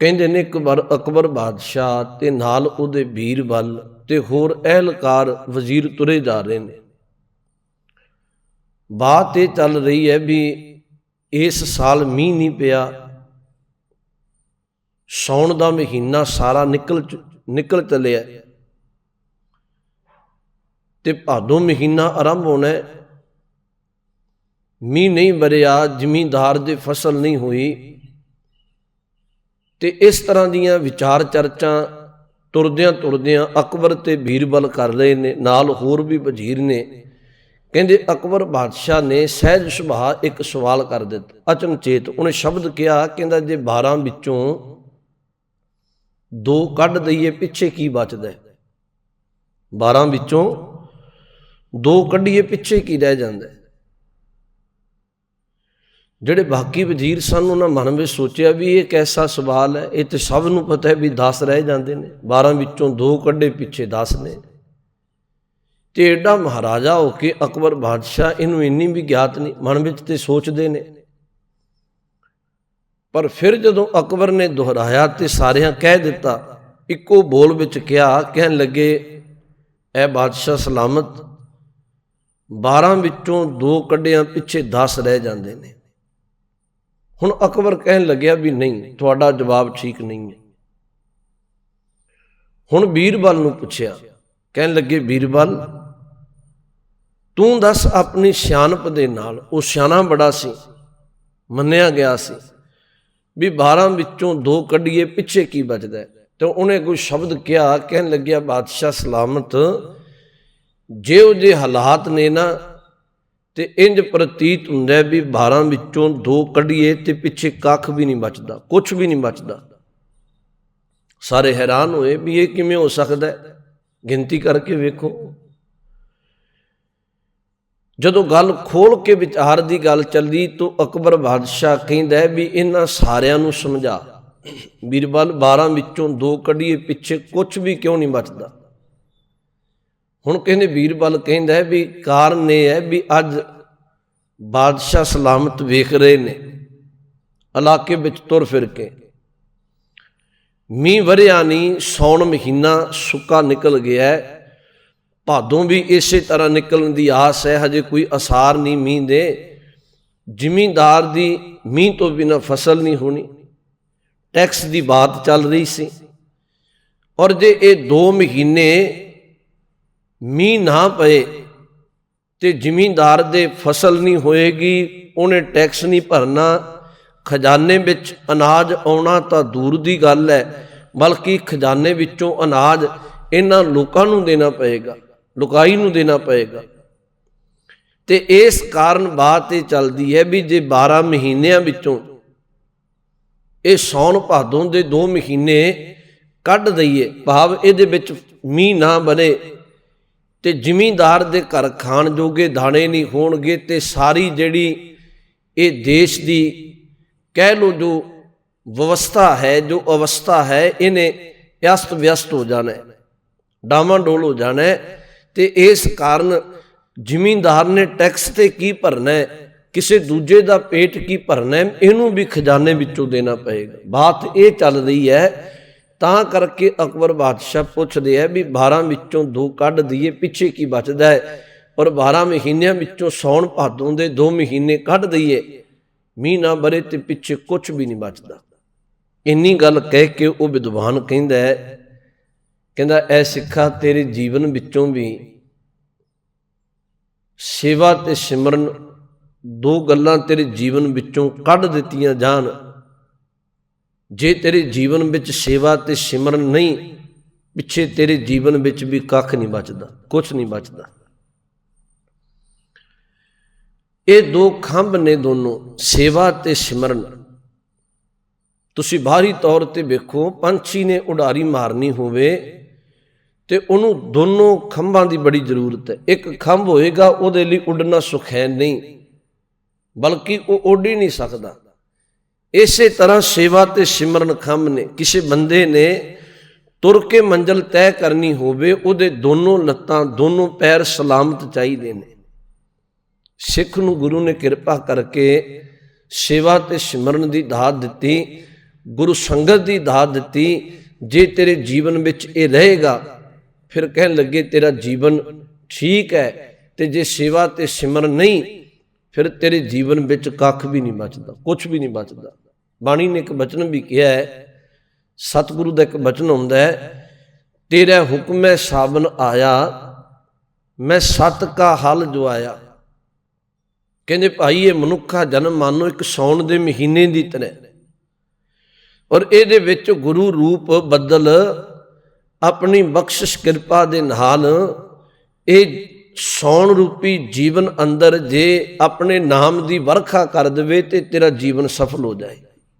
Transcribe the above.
ਕਹਿੰਦੇ ਨੇ ਇੱਕ ਵਾਰ ਅਕਬਰ ਬਾਦਸ਼ਾਹ ਤੇ ਨਾਲ ਉਹਦੇ ਵੀਰ ਬੀਰਬਲ ਤੇ ਹੋਰ ਅਹਿਲਕਾਰ ਵਜ਼ੀਰ ਤੁਰੇ ਜਾ ਰਹੇ ਨੇ। ਬਾਤ ਇਹ ਚੱਲ ਰਹੀ ਹੈ ਵੀ ਇਸ ਸਾਲ ਮੀਂਹ ਨਹੀਂ ਪਿਆ। ਸੌਣ ਦਾ ਮਹੀਨਾ ਸਾਰਾ ਨਿਕਲ ਚ- ਨਿਕਲ ਚੱਲਿਆ ਤੇ ਭਾਦੋਂ ਮਹੀਨਾ ਆਰੰਭ ਹੋਣਾ ਮੀਂਹ ਨਹੀਂ ਵਰਿਆ, ਜ਼ਮੀਂਦਾਰ ਦੀ ਫਸਲ ਨਹੀਂ ਹੋਈ। ਤੇ ਇਸ ਤਰ੍ਹਾਂ ਦੀਆਂ ਵਿਚਾਰ ਚਰਚਾ ਤੁਰਦਿਆਂ ਤੁਰਦਿਆਂ ਅਕਬਰ ਤੇ ਬੀਰਬਲ ਕਰ ਰਹੇ ਨੇ, ਨਾਲ ਹੋਰ ਵੀ ਵਜ਼ੀਰ ਨੇ। ਕਹਿੰਦੇ ਅਕਬਰ ਬਾਦਸ਼ਾਹ ਨੇ ਸਹਿਜ ਸੁਭਾਅ ਇੱਕ ਸਵਾਲ ਕਰ ਦਿੱਤਾ। ਅਚਨਚੇਤ ਉਹਨੇ ਸ਼ਬਦ ਕਿਹਾ, ਕਹਿੰਦਾ ਜੇ 12 ਵਿੱਚੋਂ ਦੋ ਕੱਢ ਦਈਏ, ਪਿੱਛੇ ਕੀ ਬਚਦਾ ਹੈ? 12 ਵਿੱਚੋਂ ਦੋ ਕੱਢੀਏ, ਪਿੱਛੇ ਕੀ ਰਹਿ ਜਾਂਦਾ ਜਿਹੜੇ ਬਾਕੀ ਵਜ਼ੀਰ ਸਨ, ਉਹਨਾਂ ਮਨ ਵਿੱਚ ਸੋਚਿਆ ਵੀ ਇਹ ਕੈਸਾ ਸਵਾਲ ਹੈ? ਇਹ ਤੇ ਸਭ ਨੂੰ ਪਤਾ ਹੈ ਵੀ 10 ਰਹਿ ਜਾਂਦੇ ਨੇ। 12 ਵਿੱਚੋਂ ਦੋ ਕੱਢੇ, ਪਿੱਛੇ 10 ਨੇ। ਤੇ ਐਡਾ ਮਹਾਰਾਜਾ ਹੋ ਕੇ ਅਕਬਰ ਬਾਦਸ਼ਾਹ ਇਹਨੂੰ ਇੰਨੀ ਵੀ ਗਿਆਤ ਨਹੀਂ, ਮਨ ਵਿੱਚ ਤੇ ਸੋਚਦੇ ਨੇ। ਪਰ ਫਿਰ ਜਦੋਂ ਅਕਬਰ ਨੇ ਦੁਹਰਾਇਆ ਤੇ ਸਾਰਿਆਂ ਕਹਿ ਦਿੱਤਾ, ਇੱਕੋ ਬੋਲ ਵਿੱਚ ਕਿਹਾ, ਕਹਿਣ ਲੱਗੇ, ਐ ਬਾਦਸ਼ਾਹ ਸਲਾਮਤ 12 ਵਿੱਚੋਂ ਦੋ ਕੱਢਿਆਂ, ਪਿੱਛੇ 10 ਰਹਿ ਜਾਂਦੇ ਨੇ। ਹੁਣ ਅਕਬਰ ਕਹਿਣ ਲੱਗਿਆ ਵੀ ਨਹੀਂ, ਤੁਹਾਡਾ ਜਵਾਬ ਠੀਕ ਨਹੀਂ ਹੈ। ਹੁਣ ਬੀਰਬਲ ਨੂੰ ਪੁੱਛਿਆ, ਕਹਿਣ ਲੱਗੇ, ਬੀਰਬਲ, ਤੂੰ ਦੱਸ ਆਪਣੀ ਸਿਆਣਪ ਦੇ ਨਾਲ, ਉਹ ਸਿਆਣਾ ਬੜਾ ਸੀ, ਮੰਨਿਆ ਗਿਆ ਸੀ, ਵੀ 12 ਵਿੱਚੋਂ ਦੋ ਕੱਢੀਏ, ਪਿੱਛੇ ਕੀ ਬਚਦਾ ਤੇ ਉਹਨੇ ਕੋਈ ਸ਼ਬਦ ਕਿਹਾ, ਕਹਿਣ ਲੱਗਿਆ, ਬਾਦਸ਼ਾਹ ਸਲਾਮਤ ਜੇ ਉਹ ਜੇ ਹਾਲਾਤ ਨੇ ਨਾ ਤੇ ਇੰਜ ਪ੍ਰਤੀਤ ਹੁੰਦਾ ਵੀ 12 ਵਿੱਚੋਂ ਦੋ ਕੱਢੀਏ ਤੇ ਪਿੱਛੇ ਕੱਖ ਵੀ ਨਹੀਂ ਬਚਦਾ ਕੁਝ ਵੀ ਨਹੀਂ ਬਚਦਾ। ਸਾਰੇ ਹੈਰਾਨ ਹੋਏ ਵੀ ਇਹ ਕਿਵੇਂ ਹੋ ਸਕਦਾ ਗਿਣਤੀ ਕਰਕੇ ਵੇਖੋ। ਜਦੋਂ ਗੱਲ ਖੋਲ ਕੇ ਵਿਚਾਰ ਦੀ ਗੱਲ ਚੱਲਦੀ ਤਾਂ ਅਕਬਰ ਬਾਦਸ਼ਾਹ ਕਹਿੰਦਾ ਵੀ ਇਹਨਾਂ ਸਾਰਿਆਂ ਨੂੰ ਸਮਝਾ। ਬੀਰਬਲ 12 ਵਿੱਚੋਂ ਦੋ ਕੱਢੀਏ, ਪਿੱਛੇ ਕੁਝ ਵੀ ਕਿਉਂ ਨਹੀਂ ਬਚਦਾ? ਹੁਣ ਕਹਿੰਦੇ ਬੀਰਬਲ ਕਹਿੰਦਾ ਹੈ ਵੀ ਕਾਰਨ ਇਹ ਹੈ ਵੀ ਅੱਜ ਬਾਦਸ਼ਾਹ ਸਲਾਮਤ ਵੇਖ ਰਹੇ ਨੇ, ਇਲਾਕੇ ਵਿੱਚ ਤੁਰ ਫਿਰ ਕੇ। ਮੀਂਹ ਵਰਿਆ ਨਹੀਂ ਸੌਣ ਮਹੀਨਾ ਸੁੱਕਾ ਨਿਕਲ ਗਿਆ ਹੈ। ਭਾਦੋਂ ਵੀ ਇਸੇ ਤਰ੍ਹਾਂ ਨਿਕਲਣ ਦੀ ਆਸ ਹੈ, ਹਜੇ ਕੋਈ ਅਸਾਰ ਨਹੀਂ ਮੀਂਹ ਦੇ। ਜ਼ਿਮੀਂਦਾਰ ਦੀ ਮੀਂਹ ਤੋਂ ਬਿਨਾ ਫਸਲ ਨਹੀਂ ਹੋਣੀ। ਟੈਕਸ ਦੀ ਬਾਤ ਚੱਲ ਰਹੀ ਸੀ। ਔਰ ਜੇ ਇਹ 2 ਮਹੀਨੇ ਮੀਂਹ ਨਾ ਪਏ ਤੇ ਜ਼ਿਮੀਂਦਾਰ ਦੇ ਫਸਲ ਨਹੀਂ ਹੋਏਗੀ, ਉਹਨੇ ਟੈਕਸ ਨਹੀਂ ਭਰਨਾ, ਖਜ਼ਾਨੇ ਵਿੱਚ ਅਨਾਜ ਆਉਣਾ ਤਾਂ ਦੂਰ ਦੀ ਗੱਲ ਹੈ, ਬਲਕਿ ਖਜ਼ਾਨੇ ਵਿੱਚੋਂ ਅਨਾਜ ਇਹਨਾਂ ਲੋਕਾਂ ਨੂੰ ਦੇਣਾ ਪਏਗਾ, ਲੁਕਾਈ ਨੂੰ ਦੇਣਾ ਪਏਗਾ। ਤੇ ਇਸ ਕਾਰਨ ਬਾਤ ਇਹ ਚੱਲਦੀ ਹੈ ਵੀ ਜੇ 12 ਮਹੀਨਿਆਂ ਵਿੱਚੋਂ ਇਹ ਸੌਣ ਭਾਦੋਂ ਦੇ 2 ਮਹੀਨੇ ਕੱਢ ਦਈਏ, ਭਾਵ ਇਹਦੇ ਵਿੱਚ ਮੀਂਹ ਨਾ ਬਣੇ ਤੇ ਜ਼ਿਮੀਂਦਾਰ ਦੇ ਘਰ ਖਾਣ ਜੋਗੇ ਦਾਣੇ ਨਹੀਂ ਹੋਣਗੇ ਤੇ ਸਾਰੀ ਜਿਹੜੀ ਇਹ ਦੇਸ਼ ਦੀ ਕਹਿ ਲੋ ਜੋ ਵਿਵਸਥਾ ਹੈ, ਜੋ ਅਵਸਥਾ ਹੈ, ਇਹਨੇ ਅਸਤ ਵਿਅਸਤ ਹੋ ਜਾਣਾ ਹੈ ਡਾਮਾਡੋਲ ਹੋ ਜਾਣਾ ਹੈ ਤੇ ਇਸ ਕਾਰਨ ਜ਼ਿਮੀਂਦਾਰ ਨੇ ਟੈਕਸ ਤੇ ਕੀ ਭਰਨਾ ਹੈ, ਕਿਸੇ ਦੂਜੇ ਦਾ ਪੇਟ ਕੀ ਭਰਨਾ ਇਹਨੂੰ ਵੀ ਖਜ਼ਾਨੇ ਵਿੱਚੋਂ ਦੇਣਾ ਪਏਗਾ। ਬਾਤ ਇਹ ਚੱਲ ਰਹੀ ਹੈ ਤਾਂ ਕਰਕੇ ਅਕਬਰ ਬਾਦਸ਼ਾਹ ਪੁੱਛਦੇ ਆ ਵੀ 12 ਵਿੱਚੋਂ ਦੋ ਕੱਢ ਦਈਏ, ਪਿੱਛੇ ਕੀ ਬਚਦਾ ਹੈ? ਔਰ 12 ਮਹੀਨਿਆਂ ਵਿੱਚੋਂ ਸੌਣ ਭਾਦੋਂ ਦੇ 2 ਮਹੀਨੇ ਕੱਢ ਦਈਏ, ਮੀਂਹ ਨਾ ਬਰੇ ਤੇ ਪਿੱਛੇ ਕੁਝ ਵੀ ਨਹੀਂ ਬਚਦਾ। ਇੰਨੀ ਗੱਲ ਕਹਿ ਕੇ ਉਹ ਵਿਦਵਾਨ ਕਹਿੰਦਾ ਹੈ, ਕਹਿੰਦਾ, ਐ ਸਿੱਖਾ, ਤੇਰੇ ਜੀਵਨ ਵਿੱਚੋਂ ਵੀ ਸੇਵਾ ਤੇ ਸਿਮਰਨ ਦੋ ਗੱਲਾਂ ਤੇਰੇ ਜੀਵਨ ਵਿੱਚੋਂ ਕੱਢ ਦਿੱਤੀਆਂ ਜਾਣ। ਜੇ ਤੇਰੇ ਜੀਵਨ ਵਿੱਚ ਸੇਵਾ ਤੇ ਸਿਮਰਨ ਨਹੀਂ, ਪਿੱਛੇ ਤੇਰੇ ਜੀਵਨ ਵਿੱਚ ਵੀ ਕੱਖ ਨਹੀਂ ਬਚਦਾ ਕੁਝ ਨਹੀਂ ਬਚਦਾ। ਇਹ ਦੋ ਖੰਭ ਨੇ ਦੋਨੋਂ, ਸੇਵਾ ਤੇ ਸਿਮਰਨ। ਤੁਸੀਂ ਬਾਹਰੀ ਤੌਰ ਤੇ ਵੇਖੋ, ਪੰਛੀ ਨੇ ਉਡਾਰੀ ਮਾਰਨੀ ਹੋਵੇ ਤੇ ਉਹਨੂੰ ਦੋਨੋਂ ਖੰਭਾਂ ਦੀ ਬੜੀ ਜ਼ਰੂਰਤ ਹੈ। ਇੱਕ ਖੰਭ ਹੋਏਗਾ, ਉਹਦੇ ਲਈ ਉੱਡਣਾ ਸੁਖੈਨ ਨਹੀਂ, ਬਲਕਿ ਉਹ ਉੱਡ ਹੀ ਨਹੀਂ ਸਕਦਾ। ਇਸੇ ਤਰ੍ਹਾਂ ਸੇਵਾ ਤੇ ਸਿਮਰਨ ਖੰਭ ਨੇ। ਕਿਸੇ ਬੰਦੇ ਨੇ ਤੁਰ ਕੇ ਮੰਜ਼ਲ ਤੈਅ ਕਰਨੀ ਹੋਵੇ, ਉਹਦੇ ਦੋਨੋਂ ਲੱਤਾਂ, ਦੋਨੋਂ ਪੈਰ ਸਲਾਮਤ ਚਾਹੀਦੇ ਨੇ। ਸਿੱਖ ਨੂੰ ਗੁਰੂ ਨੇ ਕਿਰਪਾ ਕਰਕੇ ਸੇਵਾ ਤੇ ਸਿਮਰਨ ਦੀ ਦਾਤ ਦਿੱਤੀ, ਗੁਰੂ ਸੰਗਤ ਦੀ ਦਾਤ ਦਿੱਤੀ, ਜੇ ਤੇਰੇ ਜੀਵਨ ਵਿੱਚ ਇਹ ਰਹੇਗਾ, ਫਿਰ ਕਹਿਣ ਲੱਗੇ, ਤੇਰਾ ਜੀਵਨ ਠੀਕ ਹੈ ਤੇ ਜੇ ਸੇਵਾ ਤੇ ਸਿਮਰਨ ਨਹੀਂ ਫਿਰ ਤੇਰੇ ਜੀਵਨ ਵਿੱਚ ਕੱਖ ਵੀ ਨਹੀਂ ਬਚਦਾ ਕੁਝ ਵੀ ਨਹੀਂ ਬਚਦਾ। ਬਾਣੀ ਨੇ ਇੱਕ ਬਚਨ ਵੀ ਕਿਹਾ ਹੈ, ਸਤਿਗੁਰੂ ਦਾ ਇੱਕ ਬਚਨ ਹੁੰਦਾ ਹੈ, ਤੇਰਾ ਹੁਕਮ ਹੈ ਸਾਬਨ ਆਇਆ, ਮੈਂ ਸਤ ਕਾ ਹਲ ਜੋ ਆਇਆ ਕਹਿੰਦੇ ਭਾਈ, ਇਹ ਮਨੁੱਖਾ ਜਨਮ ਮਾਨੋ ਇੱਕ ਸੌਣ ਦੇ ਮਹੀਨੇ ਦੀ ਤਰ੍ਹਾਂ ਔਰ ਇਹਦੇ ਵਿੱਚ ਗੁਰੂ ਰੂਪ ਬੱਦਲ ਆਪਣੀ ਬਖਸ਼ਿਸ਼ ਕਿਰਪਾ ਦੇ ਨਾਲ ਇਹ ਸੌਣ ਰੂਪੀ ਜੀਵਨ ਅੰਦਰ ਜੇ ਆਪਣੇ ਨਾਮ ਦੀ ਵਰਖਾ ਕਰ ਦੇਵੇ ਤੇ ਤੇਰਾ ਜੀਵਨ ਸਫਲ ਹੋ ਜਾਏ।